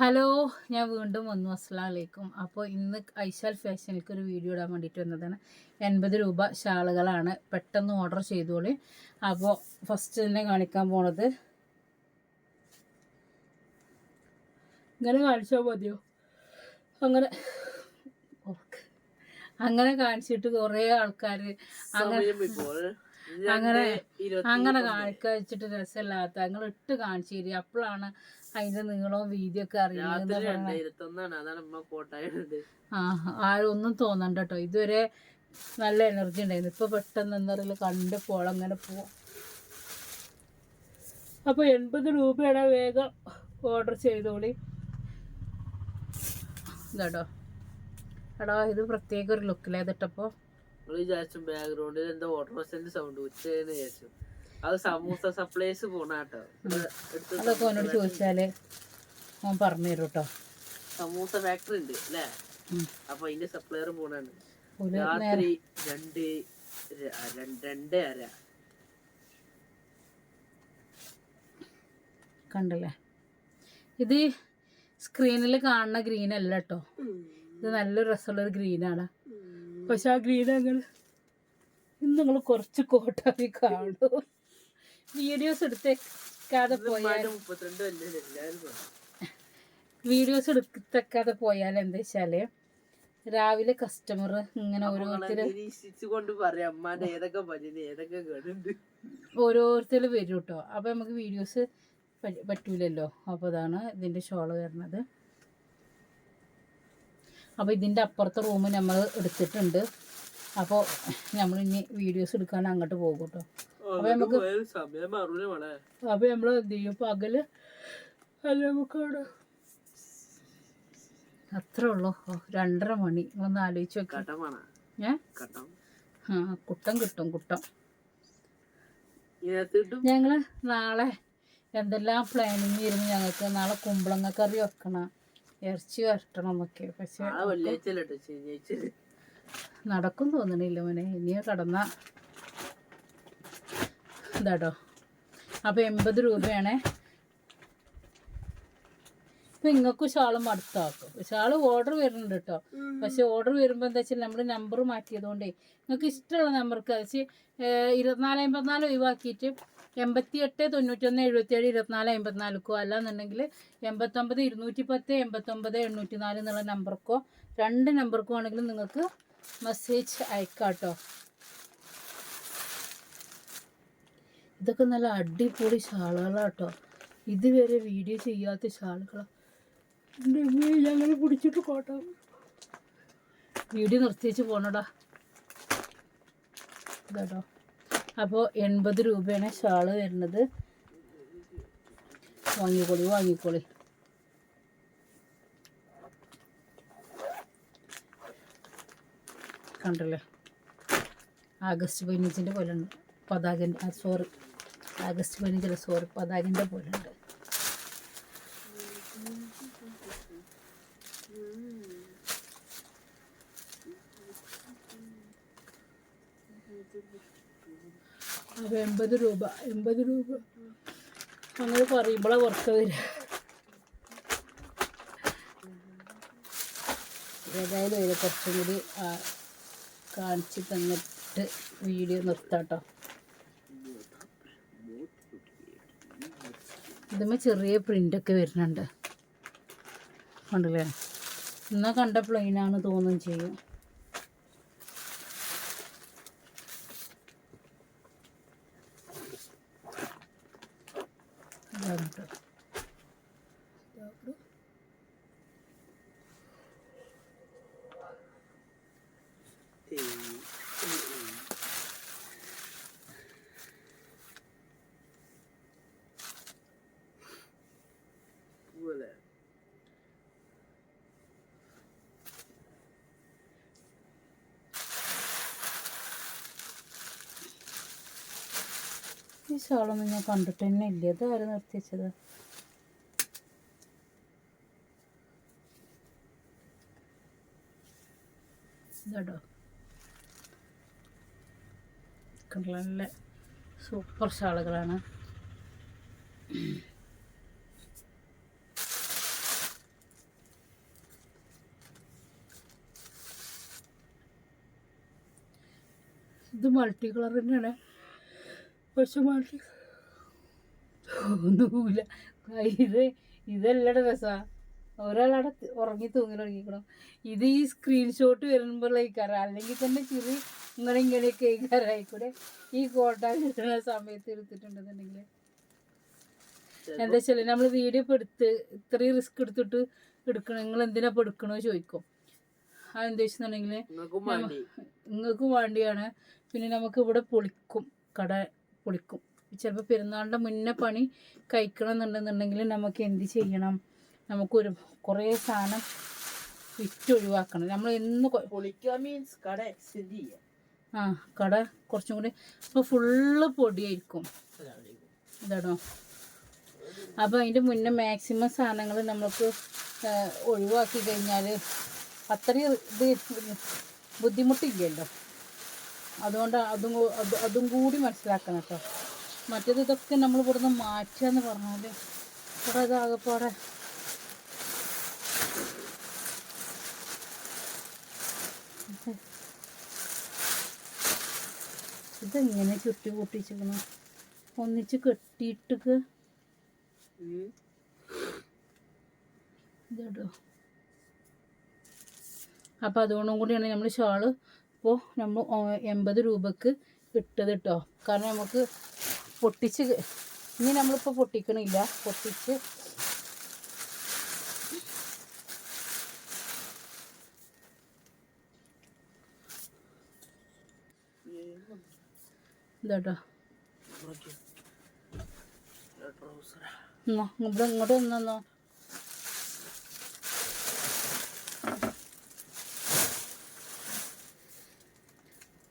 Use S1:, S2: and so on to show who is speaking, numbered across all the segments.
S1: Hello ഞാൻ വീണ്ടും വന്നു. അസ്സലാമലൈക്കും. അപ്പോൾ ഇന്ന് ഐശാൽ ഫാഷനിലേക്ക് ഒരു വീഡിയോ ഇടാൻ വേണ്ടിയിട്ട് വന്നതാണ്. എൺപത് രൂപ ഷാളുകളാണ് പെട്ടെന്ന് ഓർഡർ ചെയ്തോളി. അപ്പോൾ ഫസ്റ്റ് തന്നെ കാണിക്കാൻ പോണത്. ഇങ്ങനെ കാണിച്ചാൽ മതിയോ? അങ്ങനെ അങ്ങനെ കാണിച്ചിട്ട് കുറേ ആൾക്കാർ അങ്ങനെ അങ്ങനെ അങ്ങനെ കാണിക്കഴിച്ചിട്ട് രസമില്ലാത്ത അങ്ങൾ ഇട്ട് കാണിച്ചു തരും അപ്പോഴാണ് അതിന്റെ നീളവും വീതിയൊക്കെ അറിയുന്നത് ആ ആരും ഒന്നും തോന്നണ്ട കേട്ടോ ഇതുവരെ നല്ല എനർജി ഉണ്ടായിരുന്നു. ഇപ്പൊ പെട്ടെന്ന് എന്നറിയില്ല. പോളം അങ്ങനെ പോവാം. അപ്പൊ എൺപത് രൂപയുടെ വേഗം ഓർഡർ ചെയ്തോളി. ഇതാട്ടോ എടാ ഇത് പ്രത്യേക ഒരു ലുക്കിലേതിട്ടപ്പോ
S2: നമ്മൾ വിചാരിച്ചു ബാക്ക്ഗ്രൗണ്ടിൽ എന്താ ഓട്ടോസിന്റെ സൗണ്ട് ഉച്ചയെന്ന് വിചാരിച്ചു. അത് സമൂസ സപ്ലൈസ് പോണ കേട്ടോ.
S1: അതൊക്കെ അവനോട് ചോദിച്ചാൽ അവൻ പറഞ്ഞു തരും കേട്ടോ
S2: സമൂസ ഫാക്ടറി ഉണ്ട് അല്ലേ. അപ്പൊ അതിന്റെ സപ്ലയർ പോണാണ്.
S1: ഒരു
S2: രാത്രി രണ്ട് രണ്ട് അര.
S1: കണ്ടല്ലേ? ഇത് സ്ക്രീനിൽ കാണുന്ന ഗ്രീൻ അല്ല കേട്ടോ ഇത് നല്ലൊരു രസമുള്ളൊരു ഗ്രീനാണ് പക്ഷെ ആ ഇന്ന് നിങ്ങൾ കുറച്ച് കോട്ടായി കാണൂ. വീഡിയോസ് എടുത്തേക്കാതെ
S2: പറഞ്ഞു.
S1: വീഡിയോസ് എടുത്തേക്കാതെ പോയാൽ എന്താ വെച്ചാൽ രാവിലെ കസ്റ്റമർ ഇങ്ങനെ
S2: കേടുണ്ട്?
S1: ഓരോരുത്തർ വരും കേട്ടോ അപ്പൊ നമുക്ക് വീഡിയോസ് പറ്റൂലല്ലോ. അപ്പൊ അതാണ് ഇതിന്റെ ഷോൾ വരുന്നത്. അപ്പോൾ ഇതിന്റെ അപ്പുറത്തെ റൂം നമ്മൾ എടുത്തിട്ടുണ്ട്. അപ്പോൾ നമ്മൾ ഇനി വീഡിയോസ് എടുക്കാൻ അങ്ങോട്ട് പോകും കേട്ടോ
S2: നമുക്ക് മാറൂല മോളെ.
S1: അപ്പോൾ നമ്മൾ എന്ത് ചെയ്യും? പകൽ അല്ല നമുക്കവിടെ അത്രേ ഉള്ളൂ. രണ്ടര മണി. നിങ്ങളൊന്ന് ആലോചിച്ച് വെക്കാം ഏ?
S2: കട്ടം
S1: ആ കുട്ടം കിട്ടും കുട്ടം
S2: ഞങ്ങൾ കിട്ടും?
S1: ഞങ്ങൾ നാളെ എന്തെല്ലാം പ്ലാനിങ് ഇരുന്ന് ഞങ്ങൾക്ക് നാളെ കുമ്പളങ്ങ കറി വെക്കണം. ഇറച്ചി വരട്ടണം എന്നൊക്കെ. പക്ഷെ നടക്കും തോന്നണില്ല മോനെ. ഇനിയോ കടന്ന ഇതാട്ടോ. അപ്പോൾ എൺപത് രൂപയാണേ. ഇപ്പം നിങ്ങൾക്ക് ഷാൾ മടുത്താക്കും ഷാൾ ഓർഡർ വരുന്നുണ്ട് കേട്ടോ പക്ഷെ ഓർഡർ വരുമ്പോൾ എന്താ വെച്ചാൽ നമ്മൾ നമ്പർ മാറ്റിയതുകൊണ്ടേ നിങ്ങൾക്ക് ഇഷ്ടമുള്ള നമ്പർക്ക് അത് വെച്ച് ഇരുപത്തിനാല് അമ്പത്തിനാല് ഒഴിവാക്കിയിട്ട് എൺപത്തി എട്ട് തൊണ്ണൂറ്റൊന്ന് എഴുപത്തിയേഴ് ഇരുപത്തിനാല് അമ്പത്തിനാലിക്കോ അല്ലാന്നുണ്ടെങ്കിൽ എൺപത്തൊമ്പത് ഇരുന്നൂറ്റി പത്ത് എൺപത്തൊമ്പത് എണ്ണൂറ്റി നാല് എന്നുള്ള നമ്പർക്കോ രണ്ട് നമ്പർക്കോ ആണെങ്കിലും നിങ്ങൾക്ക് മെസ്സേജ് അയക്കാം കേട്ടോ ഇതൊക്കെ നല്ല അടിപൊളി ശാളുകളാട്ടോ. ഇതുവരെ വീഡിയോ ചെയ്യാത്ത ശാളുകളാണ് ഞങ്ങൾ പിടിച്ചിട്ട് കോട്ടോ വീഡിയോ നിർത്തിച്ച് പോണടാ. ഇതാട്ടോ. അപ്പോൾ എൺപത് രൂപയാണ് ഷാൾ വരുന്നത്. വാങ്ങിക്കോളി വാങ്ങിക്കോളി. കണ്ടല്ലേ? ആഗസ്റ്റ് പതിനഞ്ചിന്റെ പോലെ ഉണ്ട്. പതാകന്റെ സോറി ആഗസ്റ്റ് പതിനഞ്ചിലെ സോറി പതാകന്റെ പോലെ ഉണ്ട്. അപ്പോൾ എൺപത് രൂപ. എൺപത് രൂപ. അങ്ങനെ പറയുമ്പോഴാണ് കുറച്ച് വരിക. ഏതായാലും അതിൽ കുറച്ചും കൂടി കാണിച്ച് തന്നിട്ട് വീഡിയോ നിർത്താട്ടോ ഇതുമ്മ ചെറിയ പ്രിന്റൊക്കെ വരുന്നുണ്ട്. കണ്ടില്ലേ? എന്നാൽ കണ്ട പ്ലെയിനാണ് തോന്നുകയും ചെയ്യും. ഇതാണ് ട്ടോ. ഈ ഷാളൊന്നും ഞാൻ കണ്ടിട്ട് തന്നെ ഇല്ല. ഇത് ആര് നിർത്തിച്ചത് നല്ല സൂപ്പർ ഷാളുകളാണ് ഇത് മൾട്ടി കളർ തന്നെയാണ്. പക്ഷെ മൾട്ടി ഒന്നുമില്ല ഇത് ഇതല്ലട രസമാണ് ഒരാളവിടെ ഉറങ്ങി തൂങ്ങി തുടങ്ങിക്കണം ഇത് ഈ സ്ക്രീൻഷോട്ട് വരുമ്പോഴേക്കാരം അല്ലെങ്കിൽ തന്നെ ചിറി ഇങ്ങനെ ഇങ്ങനെയൊക്കെ ആയിക്കൂടെ ഈ കോട്ട കിട്ടുന്ന സമയത്ത് എടുത്തിട്ടുണ്ടെന്നുണ്ടെങ്കിൽ എന്താ വെച്ചാൽ നമ്മൾ വീഡിയോ ഇപ്പോൾ എടുത്ത് ഇത്രയും റിസ്ക് എടുത്തിട്ട് എടുക്കണം നിങ്ങൾ എന്തിനാ ഇപ്പോൾ എടുക്കണോ ചോദിക്കും അതെന്താ
S2: വേണ്ടി.
S1: നിങ്ങൾക്ക് വേണ്ടിയാണ്. പിന്നെ നമുക്ക് ഇവിടെ പൊളിക്കും കട പൊളിക്കും ചിലപ്പോൾ പെരുന്നാളിന്റെ മുന്നേ പണി കഴിക്കണം എന്നുണ്ടെന്നുണ്ടെങ്കിൽ നമുക്ക് എന്ത് ചെയ്യണം? നമുക്കൊരു കുറേ സാധനം വിറ്റ് ഒഴിവാക്കണം നമ്മൾ എന്ന്
S2: പൊളിക്കുക മീൻസ് കട എക്സ്റ്റെൻഡ് ചെയ്യുക
S1: ആ കട കുറച്ചും കൂടി ഇപ്പോൾ ഫുള്ള് പൊടിയായിരിക്കും. ഇതാണോ? അപ്പോൾ അതിന്റെ മുന്നേ മാക്സിമം സാധനങ്ങൾ നമുക്ക് ഒഴിവാക്കി കഴിഞ്ഞാൽ അത്രയും ഇത് ബുദ്ധിമുട്ടില്ലല്ലോ. അതുകൊണ്ട് അതും അതും കൂടി മനസ്സിലാക്കണം കേട്ടോ. മറ്റേത് ഇതൊക്കെ നമ്മൾ ഇവിടുന്ന് മാറ്റുക എന്ന് പറഞ്ഞാൽ ഇവിടെ ഇതാകപ്പാടെ ഇതെങ്ങനെ ചുറ്റി കൂട്ടിച്ചിരിക്കണം ഒന്നിച്ച് കെട്ടിയിട്ട് ഇതോ അപ്പോൾ അതുകൊണ്ടും കൂടിയാണ് നമ്മൾ ഷാൾ ഇപ്പോൾ നമ്മൾ എൺപത് രൂപക്ക് ഇട്ടത് കേട്ടോ കാരണം നമുക്ക് പൊട്ടിച്ച് ഇനി നമ്മളിപ്പോൾ പൊട്ടിക്കണില്ല. പൊട്ടിച്ച് ഇതാട്ടോ. ഇവിടെ ഇങ്ങോട്ട് വന്നോ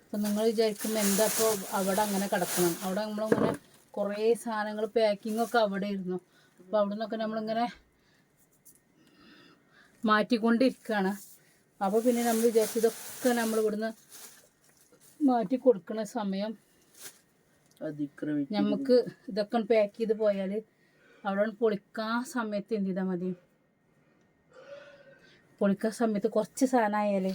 S1: അപ്പം നിങ്ങൾ വിചാരിക്കും എന്താ ഇപ്പോൾ അവിടെ അങ്ങനെ കിടക്കണം. അവിടെ നമ്മളിങ്ങനെ കുറേ സാധനങ്ങൾ പാക്കിംഗ് ഒക്കെ അവിടെ ഇരുന്നു അപ്പോൾ അവിടെ നിന്നൊക്കെ നമ്മളിങ്ങനെ മാറ്റിക്കൊണ്ടിരിക്കുകയാണ്. അപ്പോൾ പിന്നെ നമ്മൾ വിചാരിച്ചു ഇതൊക്കെ നമ്മൾ ഇവിടുന്ന് മാറ്റി കൊടുക്കുന്ന സമയം നമുക്ക് ഇതൊക്കെ പാക്ക് ചെയ്ത് പോയാൽ അവിടെ പൊളിക്കാൻ സമയത്ത് എന്ത് ചെയ്താൽ മതി? പൊളിക്കാൻ സമയത്ത് കുറച്ച് സാധനം ആയാലേ